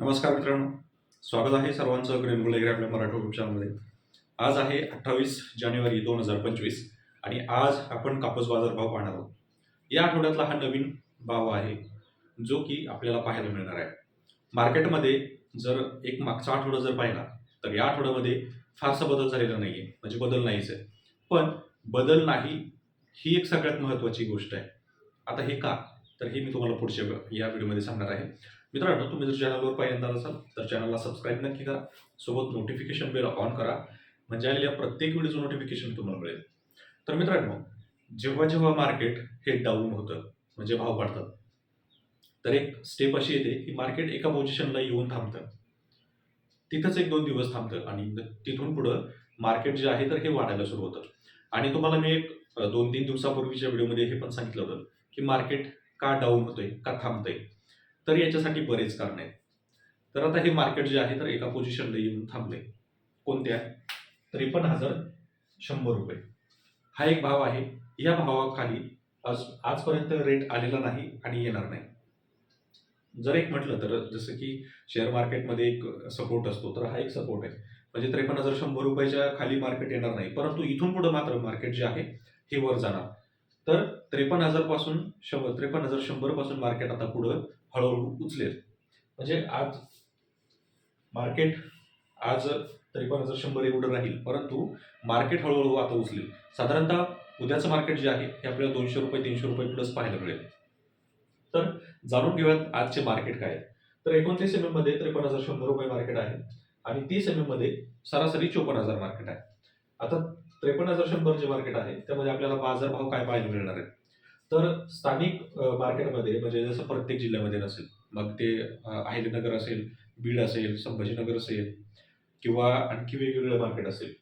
नमस्कार मित्रांनो. स्वागत आहे सर्वांचं ग्रेनगुल एग्रे आपल्या मराठी युट्यूब चॅनलमध्ये आज आहे अठ्ठावीस जानेवारी दोन हजार पंचवीस आणि आज आपण कापूस बाजार भाव पाहणार आहोत. या आठवड्यातला हा नवीन भाव आहे जो की आपल्याला पाहायला मिळणार आहे. मार्केटमध्ये जर एक मागचा आठवडा जर पाहिला तर या आठवड्यामध्ये फारसा बदल झालेला नाही आहे म्हणजे बदल नाहीच आहे. पण बदल नाही ही एक सगळ्यात महत्त्वाची गोष्ट आहे. आता हे का? तर हे मी तुम्हाला पुढच्या या व्हिडिओमध्ये सांगणार आहे. मित्रांनो तुम्ही जर चॅनलवर पहिल्यांदा असाल तर चॅनलला सबस्क्राईब नक्की करा. सोबत नोटिफिकेशन बेल ऑन करा. म्हणजे आलेल्या प्रत्येक व्हिडिओचं नोटिफिकेशन तुम्हाला मिळेल. तर मित्रांनो जेव्हा जेव्हा मार्केट हे डाऊन होतं म्हणजे भाव वाढतात तर एक स्टेप अशी येते की मार्केट एका पोझिशनला येऊन थांबतं. तिथंच एक दोन दिवस थांबतं आणि तिथून पुढं मार्केट जे आहे तर हे वाढायला सुरू होतं. आणि तुम्हाला मी एक दोन तीन दिवसापूर्वीच्या व्हिडिओमध्ये हे पण सांगितलं होतं की मार्केट का डाऊन होतंय का थांबतंय. तर याच्यासाठी बरेच कारण आहेत. तर आता हे मार्केट जे आहे तर एका पोझिशनला येऊन थांबले. कोणत्या त्रेपन्न हजार शंभर रुपये. हा एक भाव आहे. या भावाखाली आज आजपर्यंत रेट आलेला नाही आणि येणार नाही. जर एक म्हटलं तर जसं की शेअर मार्केटमध्ये एक सपोर्ट असतो तर हा एक सपोर्ट आहे. म्हणजे त्रेपन्न हजार शंभर रुपयाच्या खाली मार्केट येणार नाही. परंतु इथून पुढे मात्र मार्केट जे आहे हे वर जाणार. तर त्रेपन्न हजारपासून शंभर त्रेपन्न हजार शंभरपासून मार्केट आता पुढं हळूहळू उचलेल. म्हणजे आज मार्केट आज त्रेपन्न हजार शंभर एवढं राहील परंतु मार्केट हळूहळू आता उचलेल. साधारणतः उद्याचं मार्केट जे आहे हे आपल्याला दोनशे रुपये तीनशे रुपये प्लस पाहायला मिळेल. तर जाणून घेऊयात आजचे मार्केट काय तर एकोणतीस एममध्ये त्रेपन्न हजार शंभर रुपये मार्केट आहे आणि तीस एममध्ये सरासरी चोपन्न हजार मार्केट आहे. आता त्रेपन्न हजार शंभर जे मार्केट आहे त्यामध्ये आपल्याला बाजार भाव काय पाहायला मिळणार आहे? तर स्थानिक मार्केटमध्ये म्हणजे जसं प्रत्येक जिल्ह्यामध्ये नसेल मग ते अहिलेनगर असेल बीड असेल संभाजीनगर असेल किंवा आणखी वेगवेगळं मार्केट असेल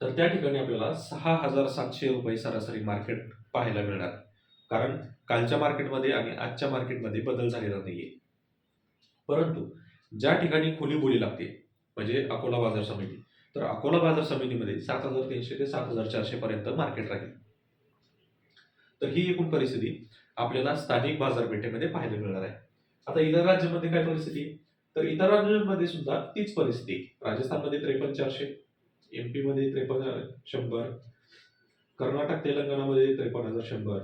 तर त्या ठिकाणी आपल्याला सहा हजार सातशे रुपये सरासरी मार्केट पाहायला मिळणार. कारण कालच्या मार्केटमध्ये आणि आजच्या मार्केटमध्ये बदल झालेला नाहीये. परंतु ज्या ठिकाणी खुली बोली लागते म्हणजे अकोला बाजार समिती तर अकोला बाजार समितीमध्ये सात हजार तीनशे ते सात हजार चारशे पर्यंत मार्केट राहील. तर ही एकूण परिस्थिती आपल्याला स्थानिक बाजारपेठेमध्ये पाहायला मिळणार आहे. आता इतर राज्यामध्ये काय परिस्थिती? तर इतर राज्यांमध्ये सुद्धा तीच परिस्थिती. राजस्थानमध्ये त्रेपन्न चारशे एम पी मध्ये त्रेपन्न शंभर कर्नाटक तेलंगणामध्ये त्रेपन्न हजार शंभर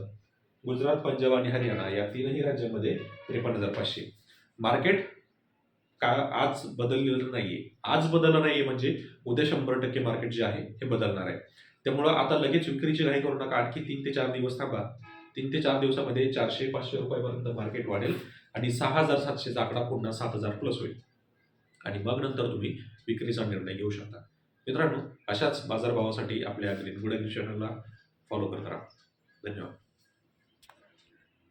गुजरात पंजाब आणि हरियाणा या तीनही राज्यांमध्ये त्रेपन्न हजार पाचशे. मार्केट का आज बदललेलं नाहीये. आज बदललं नाहीये म्हणजे उद्या शंभर टक्के मार्केट जे आहे हे बदलणार आहे. त्यामुळं आता लगेच विक्रीची घाई करू नका. आणखी तीन ते चार दिवस थांबा. तीन ते चार दिवसामध्ये चारशे पाचशे रुपयापर्यंत मार्केट वाढेल आणि सहा हजार सातशेचा आकडा पुन्हा सात हजार प्लस होईल. आणि मग नंतर तुम्ही विक्रीचा निर्णय घेऊ शकता. मित्रांनो अशाच बाजारभावासाठी आपल्या ग्रीन गुड चॅनलला फॉलो करत राहा. धन्यवाद.